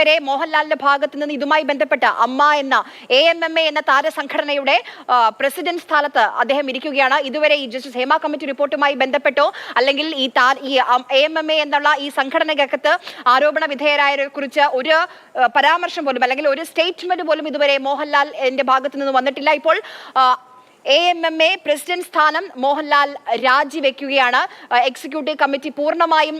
ഇതുവരെ മോഹൻലാലിന്റെ ഭാഗത്ത് നിന്ന് ഇതുമായി ബന്ധപ്പെട്ട അമ്മ എന്ന എ എം എം എ എന്ന താരസംഘടനയുടെ പ്രസിഡന്റ് സ്ഥാനത്ത് അദ്ദേഹം ഇരിക്കുകയാണ്. ഇതുവരെ ഈ ജസ്റ്റിസ് ഹേമ കമ്മിറ്റി റിപ്പോർട്ടുമായി ബന്ധപ്പെട്ടോ അല്ലെങ്കിൽ ഈ താ ഈ എ എം എം എ എന്നുള്ള ഈ സംഘടനയ്ക്കകത്ത് ആരോപണ വിധേയരായവരെ കുറിച്ച് ഒരു പരാമർശം പോലും അല്ലെങ്കിൽ ഒരു സ്റ്റേറ്റ്മെന്റ് പോലും ഇതുവരെ മോഹൻലാൽ എന്റെ ഭാഗത്ത് നിന്ന് വന്നിട്ടില്ല. ഇപ്പോൾ A M M A president സ്ഥാനം മോഹൻലാൽ രാജിവെക്കുകയാണ്. എക്സിക്യൂട്ടീവ് കമ്മിറ്റി പൂർണമായും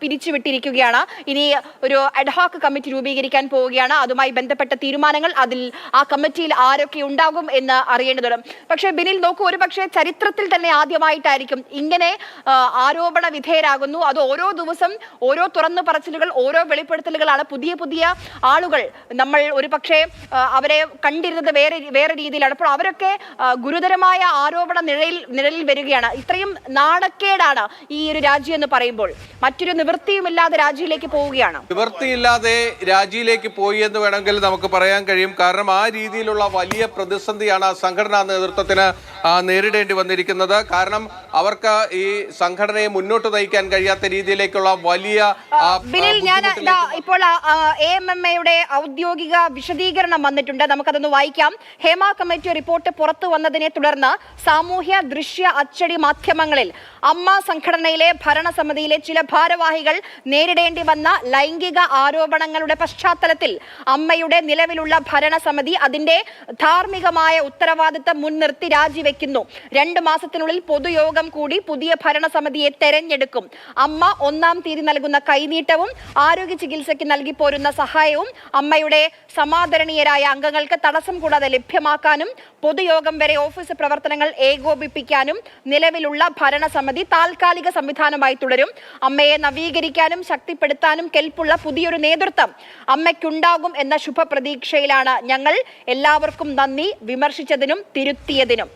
പിരിച്ചുവിട്ടിരിക്കുകയാണ്. ഇനി ഒരു അഡ്ഹോക്ക് കമ്മിറ്റി രൂപീകരിക്കാൻ പോവുകയാണ്. അതുമായി ബന്ധപ്പെട്ട തീരുമാനങ്ങൾ അതിൽ ആ കമ്മിറ്റിയിൽ ആരൊക്കെ ഉണ്ടാകും എന്ന് അറിയേണ്ടതുണ്ട്. പക്ഷെ ബിനിൽ നോക്കൂ ഒരു പക്ഷേ ചരിത്രത്തിൽ തന്നെ ആദ്യമായിട്ടായിരിക്കും ഇങ്ങനെ ആരോപണ വിധേയരാകുന്നു. അത് ഓരോ ദിവസം ഓരോ തുറന്നു പറച്ചിലുകൾ ഓരോ വെളിപ്പെടുത്തലുകളാണ്. പുതിയ പുതിയ ആളുകൾ നമ്മൾ ഒരു അവരെ കണ്ടിരുന്നത് വേറെ വേറെ രീതിയിലാണ്. അപ്പോൾ അവരൊക്കെ ആ, ഗുരുതരമായ ആരോപണ നിഴയിൽ നിഴലിൽ വരികയാണ്. ഇത്രയും നാണക്കേടാണ് ഈ ഒരു രാജ്യം എന്ന് പറയുമ്പോൾ. മറ്റൊരു നിവൃത്തിയുമില്ലാതെ രാജ്യത്തിലേക്ക് പോവുകയാണ്. നിവൃത്തിയില്ലാതെ രാജിയിലേക്ക് പോയി എന്ന് വേണമെങ്കിൽ നമുക്ക് പറയാൻ കഴിയും. കാരണം ആ രീതിയിലുള്ള വലിയ പ്രതിസന്ധിയാണ് ആ സംഘടനാ നേതൃത്വത്തിന് നേരിടേണ്ടി വന്നിരിക്കുന്നത്. കാരണം അവർക്ക് ഈ സംഘടനയെ മുന്നോട്ട് നയിക്കാൻ കഴിയാത്ത രീതിയിലേക്കുള്ള വലിയ ബിനിൽ ഞാൻ ഇപ്പോൾ എ എം എം എയുടെ ഔദ്യോഗിക വിശദീകരണം വന്നിട്ടുണ്ട്. നമുക്കതൊന്ന് വായിക്കാം. ഹേമ കമ്മിറ്റി റിപ്പോർട്ട് പുറത്തു വന്നതിനെ തുടർന്ന് സാമൂഹ്യ ദൃശ്യ അച്ചടി മാധ്യമങ്ങളിൽ അമ്മ സംഘടനയിലെ ഭരണസമിതിയിലെ ചില ഭാരവാഹികൾ നേരിടേണ്ടി വന്ന ലൈംഗിക ആരോപണങ്ങളുടെ പശ്ചാത്തലത്തിൽ അമ്മയുടെ നിലവിലുള്ള ഭരണസമിതി അതിന്റെ ധാർമ്മികമായ ഉത്തരവാദിത്തം മുൻനിർത്തി രാജിവെക്കുന്നു രണ്ട് മാസത്തിനുള്ളിൽ പൊതുയോഗം കൂടി പുതിയ ഭരണസമിതിയെ തെരഞ്ഞെടുക്കും. അമ്മ ഒന്നാം തീയതി നൽകുന്ന കൈനീട്ടവും ആരോഗ്യ ചികിത്സയ്ക്ക് നൽകി പോരുന്ന സഹായവും അമ്മയുടെ സമാദരണീയരായ അംഗങ്ങൾക്ക് തടസ്സം കൂടാതെ ലഭ്യമാക്കാനും പൊതുയോഗം വരെ ഓഫീസ് പ്രവർത്തനങ്ങൾ ഏകോപിപ്പിക്കാനും നിലവിലുള്ള ഭരണസമിതി താൽക്കാലിക സംവിധാനമായി തുടരും. അമ്മയെ നവീകരിക്കാനും ശക്തിപ്പെടുത്താനും കെൽപ്പുള്ള പുതിയൊരു നേതൃത്വം അമ്മയ്ക്കുണ്ടാകും എന്ന ശുഭപ്രതീക്ഷയിലാണ് ഞങ്ങൾ. എല്ലാവർക്കും നന്ദി. വിമർശിച്ചതിനും തിരുത്തിയതിനും.